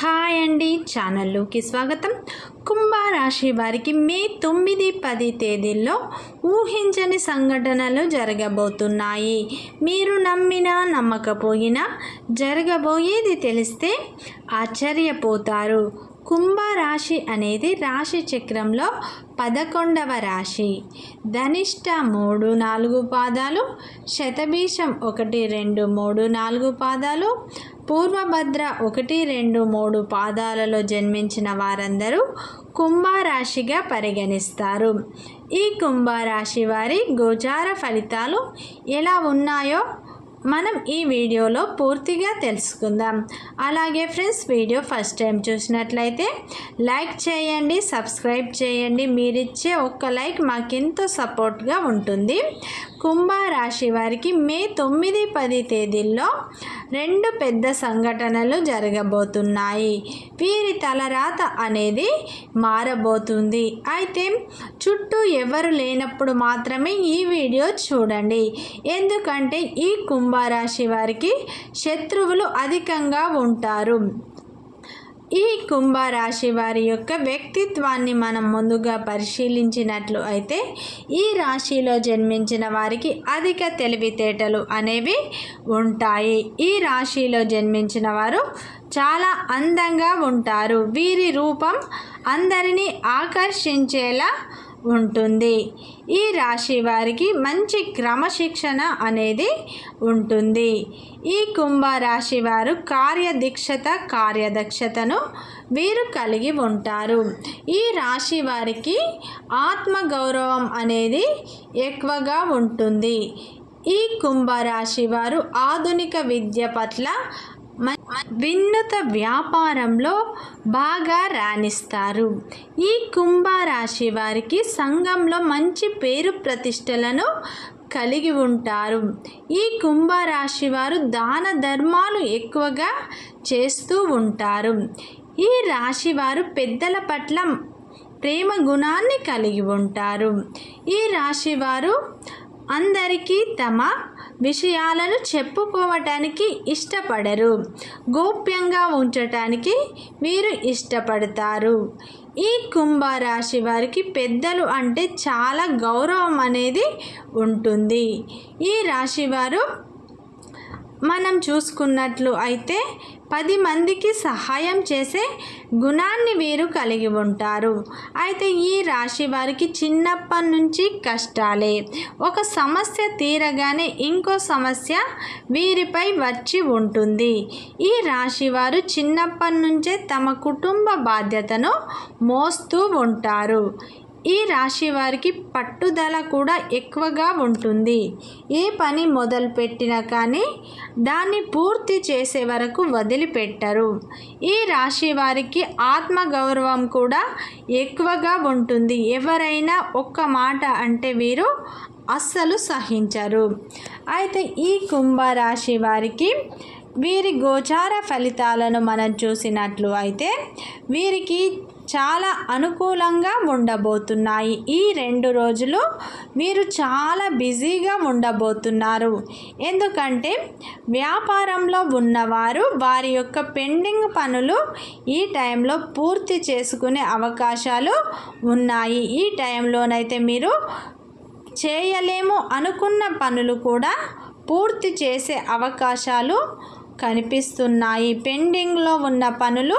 Hi అండి ఛానల్లోకి స్వాగతం. కుంభరాశి వారికి మే తొమ్మిది పది తేదీల్లో ఊహించని సంఘటనలు జరగబోతున్నాయి. మీరు నమ్మినా నమ్మకపోయినా జరగబోయేది తెలిస్తే ఆశ్చర్యపోతారు. కుంభరాశి అనేది రాశి చక్రంలో పదకొండవ రాశి. ధనిష్ట మూడు నాలుగు పాదాలు శతభీషం ఒకటి రెండు మూడు నాలుగు పాదాలు పూర్వభద్ర ఒకటి రెండు మూడు పాదాలలో జన్మించిన వారందరూ కుంభరాశిగా పరిగణిస్తారు. ఈ కుంభరాశి వారి గోచార ఫలితాలు ఎలా ఉన్నాయో మనం ఈ వీడియోలో పూర్తిగా తెలుసుకుందాం. అలాగే ఫ్రెండ్స్ వీడియో ఫస్ట్ టైం చూసినట్లయితే లైక్ చేయండి సబ్స్క్రైబ్ చేయండి. మీరిచ్చే ఒక్క లైక్ మాకెంతో సపోర్ట్గా ఉంటుంది. కుంభరాశి వారికి మే తొమ్మిది పది తేదీల్లో రెండు పెద్ద సంఘటనలు జరగబోతున్నాయి. వీరి తలరాత అనేది మారబోతుంది. అయితే చుట్టూ ఎవరు లేనప్పుడు మాత్రమే ఈ వీడియో చూడండి. ఎందుకంటే ఈ కుంభ కుంభరాశి వారికి శత్రువులు అధికంగా ఉంటారు. ఈ కుంభరాశి వారి యొక్క వ్యక్తిత్వాన్ని మనం ముందుగా పరిశీలించినట్లు అయితే ఈ రాశిలో జన్మించిన వారికి అధిక తెలివితేటలు అనేవి ఉంటాయి. ఈ రాశిలో జన్మించిన వారు చాలా అందంగా ఉంటారు. వీరి రూపం అందరినీ ఆకర్షించేలా ఉంటుంది. ఈ రాశి వారికి మంచి క్రమశిక్షణ అనేది ఉంటుంది. ఈ కుంభ రాశి వారు కార్యదీక్షత కార్యదక్షతను వీరు కలిగి ఉంటారు. ఈ రాశి వారికి ఆత్మగౌరవం అనేది ఎక్కువగా ఉంటుంది. ఈ కుంభరాశి వారు ఆధునిక విద్య పట్ల వినూత వ్యాపారంలో బాగా రాణిస్తారు. ఈ కుంభరాశి వారికి సంఘంలో మంచి పేరు ప్రతిష్టలను కలిగి ఉంటారు. ఈ కుంభరాశి వారు దాన ధర్మాలు ఎక్కువగా చేస్తూ ఉంటారు. ఈ రాశి వారు పెద్దల పట్ల ప్రేమ గుణాన్ని కలిగి ఉంటారు. ఈ రాశి వారు అందరికీ తమ విషయాలను చెప్పుకోవటానికి ఇష్టపడరు. గోప్యంగా ఉంచటానికి వీరు ఇష్టపడతారు. ఈ కుంభరాశి వారికి పెద్దలు అంటే చాలా గౌరవం అనేది ఉంటుంది. ఈ రాశి వారు మనం చూసుకున్నట్లు అయితే పది మందికి సహాయం చేసే గుణాన్ని వీరు కలిగి ఉంటారు. అయితే ఈ రాశి వారికి చిన్నప్పటి నుంచి కష్టాలే. ఒక సమస్య తీరగానే ఇంకో సమస్య వీరిపై వచ్చి ఉంటుంది. ఈ రాశి వారు చిన్నప్పటి నుంచే తమ కుటుంబ బాధ్యతను మోస్తూ ఉంటారు. ఈ రాశి వారికి పట్టుదల కూడా ఎక్కువగా ఉంటుంది. ఏ పని మొదలుపెట్టినా కానీ దాన్ని పూర్తి చేసే వరకు వదిలిపెట్టరు. ఈ రాశి వారికి ఆత్మగౌరవం కూడా ఎక్కువగా ఉంటుంది. ఎవరైనా ఒక్క మాట అంటే వీరు అస్సలు సహించరు. అయితే ఈ కుంభరాశి వారికి వీరి గోచార ఫలితాలను మనం చూసినట్లు అయితే వీరికి చాలా అనుకూలంగా ఉండబోతున్నాయి. ఈ రెండు రోజులు మీరు చాలా బిజీగా ఉండబోతున్నారు. ఎందుకంటే వ్యాపారంలో ఉన్నవారు వారి యొక్క పెండింగ్ పనులు ఈ టైంలో పూర్తి చేసుకునే అవకాశాలు ఉన్నాయి. ఈ టైంలోనైతే మీరు చేయలేము అనుకున్న పనులు కూడా పూర్తి చేసే అవకాశాలు కనిపిస్తున్నాయి. పెండింగ్లో ఉన్న పనులు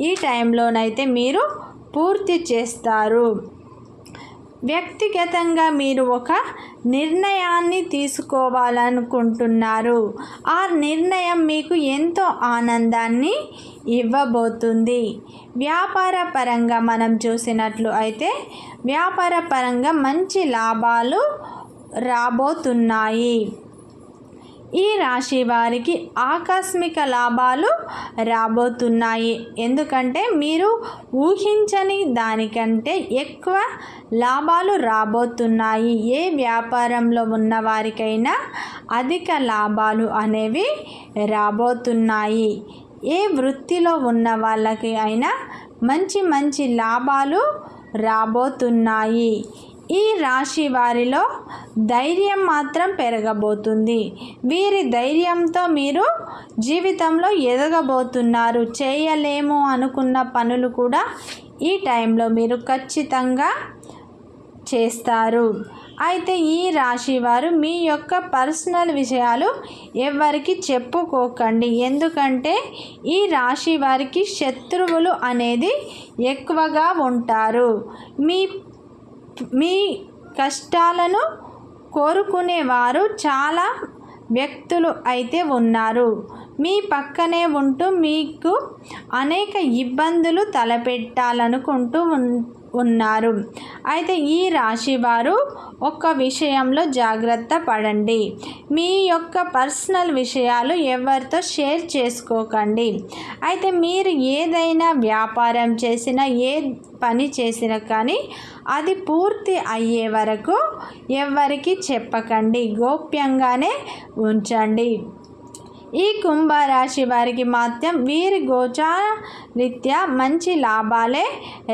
ఈ టైంలోనైతే మీరు పూర్తి చేస్తారు. వ్యక్తిగతంగా మీరు ఒక నిర్ణయాన్ని తీసుకోవాలనుకుంటున్నారు. ఆ నిర్ణయం మీకు ఎంతో ఆనందాన్ని ఇవ్వబోతుంది. వ్యాపార పరంగా మనం చూసినట్లు అయితే వ్యాపార పరంగా మంచి లాభాలు రాబోతున్నాయి. ఈ రాశి వారికి ఆకస్మిక లాభాలు రాబోతున్నాయి. ఎందుకంటే మీరు ఊహించని దానికంటే ఎక్కువ లాభాలు రాబోతున్నాయి. ఏ వ్యాపారంలో ఉన్న వారికైనా అధిక లాభాలు అనేవి రాబోతున్నాయి. ఏ వృత్తిలో ఉన్న వాళ్ళకి అయినా మంచి మంచి లాభాలు రాబోతున్నాయి. ఈ రాశి వారిలో ధైర్యం మాత్రం పెరగబోతుంది. వీరి ధైర్యంతో మీరు జీవితంలో ఎదగబోతున్నారు. చేయలేము అనుకున్న పనులు కూడా ఈ టైంలో మీరు ఖచ్చితంగా చేస్తారు. అయితే ఈ రాశి వారు మీ యొక్క పర్సనల్ విషయాలు ఎవరికి చెప్పుకోకండి. ఎందుకంటే ఈ రాశి వారికి శత్రువులు అనేది ఎక్కువగా ఉంటారు. మీ మీ కష్టాలను కోరుకునేవారు చాలా వ్యక్తులు అయితే ఉన్నారు. మీ పక్కనే ఉంటూ మీకు అనేక ఇబ్బందులు తలపెట్టాలనుకుంటూ ఉన్ ఉన్నారు. అయితే ఈ రాశి వారు ఒక విషయంలో జాగ్రత్త పడండి. మీ యొక్క పర్సనల్ విషయాలు ఎవరితో షేర్ చేసుకోకండి. అయితే మీరు ఏదైనా వ్యాపారం చేసినా ఏ పని చేసినా కానీ అది పూర్తి అయ్యే వరకు ఎవరికి చెప్పకండి. గోప్యంగానే ఉంచండి. ఈ కుంభరాశి వారికి మాత్రం వీరి గోచార రీత్యా మంచి లాభాలే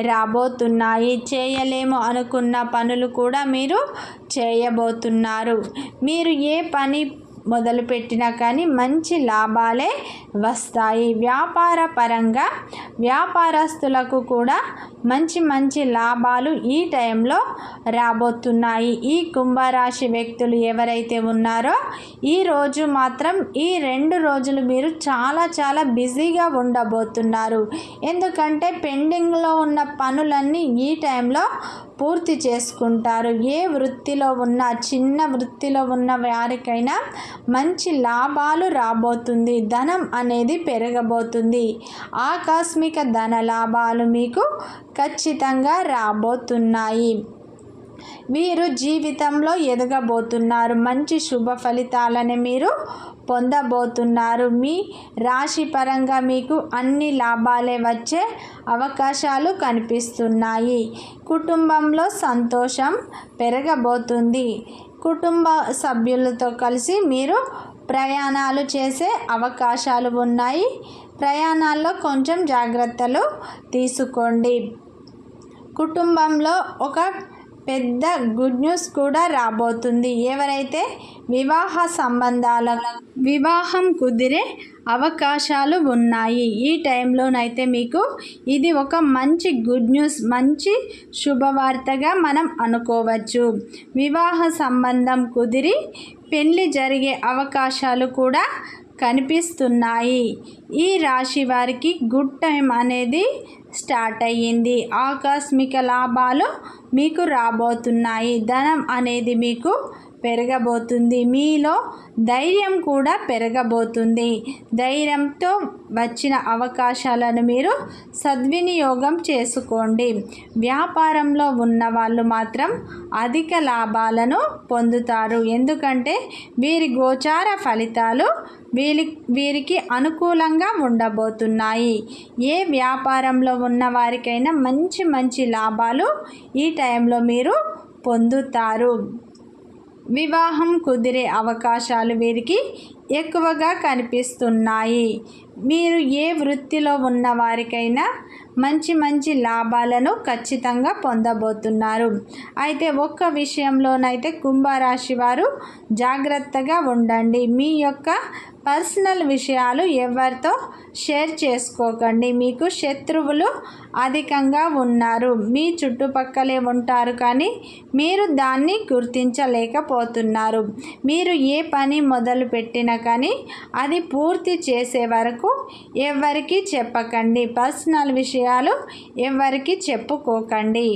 రాబోతున్నాయి. చేయలేము అనుకున్న పనులు కూడా మీరు చేయబోతున్నారు. మీరు ఏ పని మొదలుపెట్టినా కానీ మంచి లాభాలే వస్తాయి. వ్యాపార పరంగా వ్యాపారస్తులకు కూడా మంచి మంచి లాభాలు ఈ టైంలో రాబోతున్నాయి. ఈ కుంభరాశి వ్యక్తులు ఎవరైతే ఉన్నారో ఈరోజు మాత్రం ఈ రెండు రోజులు మీరు చాలా చాలా బిజీగా ఉండబోతున్నారు. ఎందుకంటే పెండింగ్లో ఉన్న పనులన్నీ ఈ టైంలో పూర్తి చేసుకుంటారు. ఏ వృత్తిలో ఉన్న చిన్న వృత్తిలో ఉన్న వారికైనా మంచి లాభాలు రాబోతుంది. ధనం అనేది పెరగబోతుంది. ఆకస్మిక ధన లాభాలు మీకు ఖచ్చితంగా రాబోతున్నాయి. వీరు జీవితంలో ఎదగబోతున్నారు. మంచి శుభ ఫలితాలని మీరు పొందబోతున్నారు. మీ రాశి పరంగా మీకు అన్ని లాభాలే వచ్చే అవకాశాలు కనిపిస్తున్నాయి. కుటుంబంలో సంతోషం పెరగబోతుంది. కుటుంబ సభ్యులతో కలిసి మీరు ప్రయాణాలు చేసే అవకాశాలు ఉన్నాయి. ప్రయాణాల్లో కొంచెం జాగ్రత్తలు తీసుకోండి. కుటుంబంలో ఒక పెద్ద గుడ్ న్యూస్ కూడా రాబోతుంది. ఎవరైతే వివాహ సంబంధాల వివాహం కుదిరే అవకాశాలు ఉన్నాయి ఈ టైంలోనైతే మీకు ఇది ఒక మంచి గుడ్ న్యూస్ మంచి శుభవార్తగా మనం అనుకోవచ్చు. వివాహ సంబంధం కుదిరి పెళ్ళి జరిగే అవకాశాలు కూడా కనిపిస్తున్నాయి. ఈ రాశి వారికి గుడ్ టైం అనేది స్టార్ట్ అయ్యింది. ఆకస్మిక లాభాలు మీకు రాబోతున్నాయి. ధనం అనేది మీకు పెరగబోతుంది. మీలో ధైర్యం కూడా పెరగబోతుంది. ధైర్యంతో వచ్చిన అవకాశాలను మీరు సద్వినియోగం చేసుకోండి. వ్యాపారంలో ఉన్న వాళ్ళు మాత్రం అధిక లాభాలను పొందుతారు. ఎందుకంటే వీరి గోచార ఫలితాలు వీరి వీరికి అనుకూలంగా ఉండబోతున్నాయి. ఏ వ్యాపారంలో ఉన్న వారికైనా మంచి మంచి లాభాలు ఈ టైంలో మీరు పొందుతారు. వివాహం కుదిరే అవకాశాలు వీరికి ఎక్కువగా కనిపిస్తున్నాయి. మీరు ఏ వృత్తిలో ఉన్న వారికైనా మంచి మంచి లాభాలను ఖచ్చితంగా పొందబోతున్నారు. అయితే ఒక్క విషయంలోనైతే కుంభరాశి వారు జాగ్రత్తగా ఉండండి. మీ యొక్క పర్సనల్ విషయాలు ఎవరితో షేర్ చేసుకోకండి. మీకు శత్రువులు అధికంగా ఉన్నారు. మీ చుట్టుపక్కలే ఉంటారు కానీ మీరు దాన్ని గుర్తించలేకపోతున్నారు. మీరు ఏ పని మొదలు పెట్టినా కానీ అది పూర్తి చేసే వరకు ఎవరికి చెప్పకండి. పర్సనల్ విషయాలు ఎవరికి చెప్పుకోకండి.